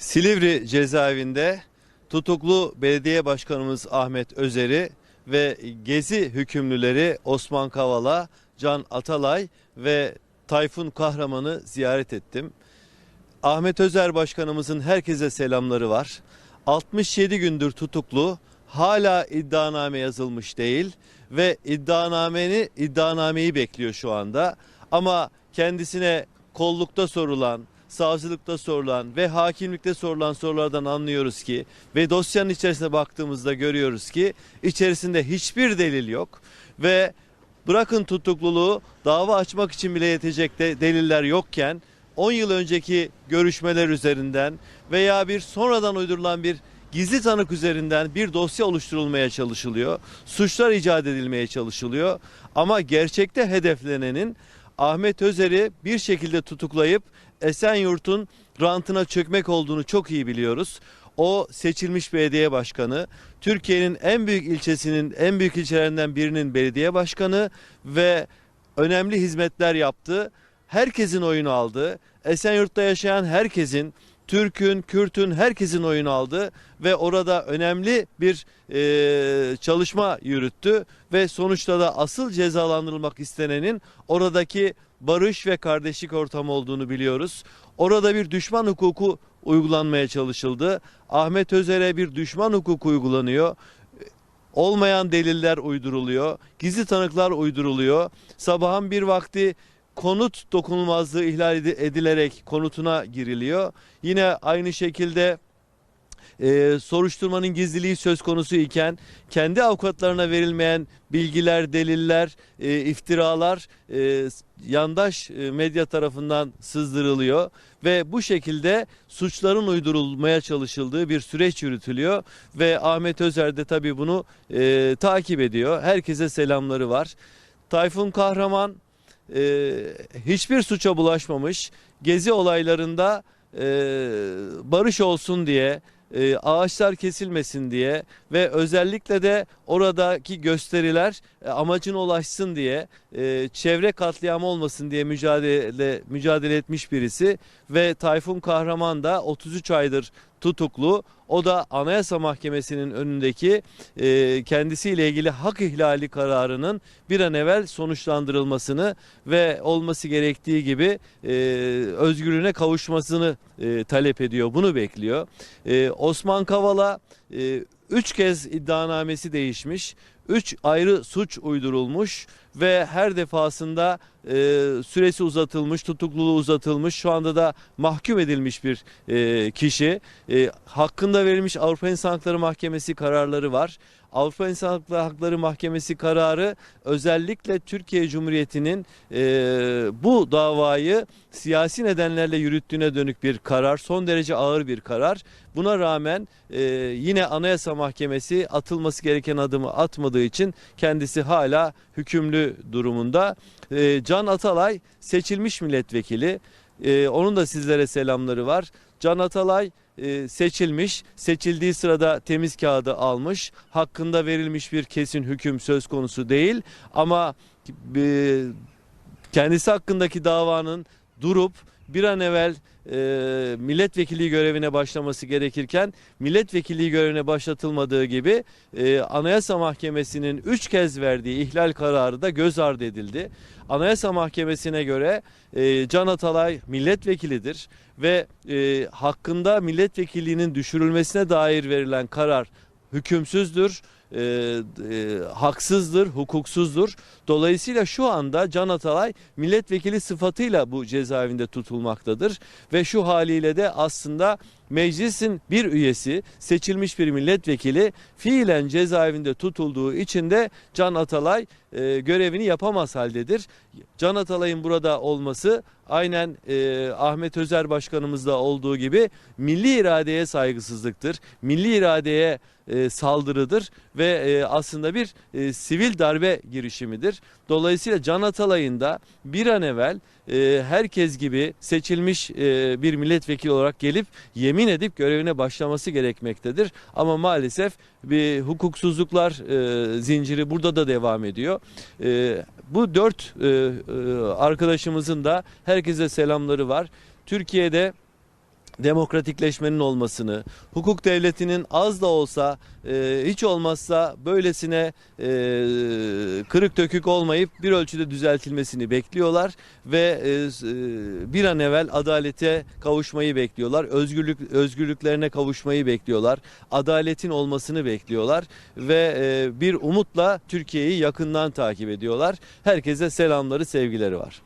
Silivri cezaevinde tutuklu belediye başkanımız Ahmet Özer'i ve gezi hükümlüleri Osman Kavala, Can Atalay ve Tayfun Kahraman'ı ziyaret ettim. Ahmet Özer başkanımızın herkese selamları var. 67 gündür tutuklu, hala iddianame yazılmış değil ve iddianameni iddianameyi bekliyor şu anda. Ama kendisine kollukta sorulan, savcılıkta sorulan ve hakimlikte sorulan sorulardan anlıyoruz ki ve dosyanın içerisine baktığımızda görüyoruz ki içerisinde hiçbir delil yok ve bırakın tutukluluğu dava açmak için bile yetecek de deliller yokken 10 yıl önceki görüşmeler üzerinden veya bir sonradan uydurulan bir gizli tanık üzerinden bir dosya oluşturulmaya çalışılıyor. Suçlar icat edilmeye çalışılıyor. Ama gerçekte hedeflenenin Ahmet Özer'i bir şekilde tutuklayıp Esenyurt'un rantına çökmek olduğunu çok iyi biliyoruz. O seçilmiş belediye başkanı, Türkiye'nin en büyük ilçesinin en büyük ilçelerinden birinin belediye başkanı ve önemli hizmetler yaptı. Herkesin oyunu aldı. Esenyurt'ta yaşayan herkesin Türk'ün, Kürt'ün herkesin oyunu aldı ve orada önemli bir e, çalışma yürüttü ve sonuçta da asıl cezalandırılmak istenenin oradaki barış ve kardeşlik ortamı olduğunu biliyoruz. Orada bir düşman hukuku uygulanmaya çalışıldı. Ahmet Özer'e bir düşman hukuku uygulanıyor. Olmayan deliller uyduruluyor. Gizli tanıklar uyduruluyor. Sabahın bir vakti konut dokunulmazlığı ihlal edi- edilerek konutuna giriliyor. Yine aynı şekilde e, soruşturmanın gizliliği söz konusu iken kendi avukatlarına verilmeyen bilgiler, deliller, e, iftiralar e, yandaş e, medya tarafından sızdırılıyor ve bu şekilde suçların uydurulmaya çalışıldığı bir süreç yürütülüyor ve Ahmet Özer de tabii bunu e, takip ediyor. Herkese selamları var. Tayfun Kahraman e, hiçbir suça bulaşmamış. Gezi olaylarında e, barış olsun diye, e, ağaçlar kesilmesin diye ve özellikle de oradaki gösteriler e, amacına ulaşsın diye, e, çevre katliamı olmasın diye mücadele mücadele etmiş birisi ve Tayfun Kahraman da 33 aydır tutuklu. O da Anayasa Mahkemesi'nin önündeki e, kendisiyle ilgili hak ihlali kararının bir an evvel sonuçlandırılmasını ve olması gerektiği gibi e, özgürlüğüne kavuşmasını e, talep ediyor. Bunu bekliyor. E, Osman Kavala e, üç kez iddianamesi değişmiş. Üç ayrı suç uydurulmuş ve her defasında e, süresi uzatılmış, tutukluluğu uzatılmış. Şu anda da mahkum edilmiş bir e, kişi. E, hakkında verilmiş Avrupa İnsan Hakları Mahkemesi kararları var. Avrupa İnsan Hakları Mahkemesi kararı özellikle Türkiye Cumhuriyeti'nin e, bu davayı siyasi nedenlerle yürüttüğüne dönük bir karar. Son derece ağır bir karar. Buna rağmen e, yine Anayasa Mahkemesi atılması gereken adımı atmadığı için kendisi hala hükümlü durumunda. E, Can Atalay seçilmiş milletvekili. E, onun da sizlere selamları var. Can Atalay e, seçilmiş, seçildiği sırada temiz kağıdı almış. Hakkında verilmiş bir kesin hüküm söz konusu değil ama e, kendisi hakkındaki davanın durup bir an evvel e, milletvekilliği görevine başlaması gerekirken milletvekilliği görevine başlatılmadığı gibi e, Anayasa Mahkemesi'nin 3 kez verdiği ihlal kararı da göz ardı edildi. Anayasa Mahkemesi'ne göre e, Can Atalay milletvekilidir ve e, hakkında milletvekilliğinin düşürülmesine dair verilen karar hükümsüzdür, e, e, haksızdır, hukuksuzdur. Dolayısıyla şu anda Can Atalay milletvekili sıfatıyla bu cezaevinde tutulmaktadır ve şu haliyle de aslında meclisin bir üyesi seçilmiş bir milletvekili fiilen cezaevinde tutulduğu için de Can Atalay e, görevini yapamaz haldedir. Can Atalay'ın burada olması aynen e, Ahmet Özer Başkanımızda olduğu gibi milli iradeye saygısızlıktır. Milli iradeye e, saldırıdır ve e, aslında bir e, sivil darbe girişimidir. Dolayısıyla Can Atalay'ın da bir an evvel e, herkes gibi seçilmiş e, bir milletvekili olarak gelip yemin edip görevine başlaması gerekmektedir. Ama maalesef bir hukuksuzluklar e, zinciri burada da devam ediyor. Bu dört arkadaşımızın da herkese selamları var. Türkiye'de demokratikleşmenin olmasını, hukuk devletinin az da olsa e, hiç olmazsa böylesine e, kırık dökük olmayıp bir ölçüde düzeltilmesini bekliyorlar ve e, e, bir an evvel adalete kavuşmayı bekliyorlar. Özgürlük özgürlüklerine kavuşmayı bekliyorlar. Adaletin olmasını bekliyorlar ve e, bir umutla Türkiye'yi yakından takip ediyorlar. Herkese selamları, sevgileri var.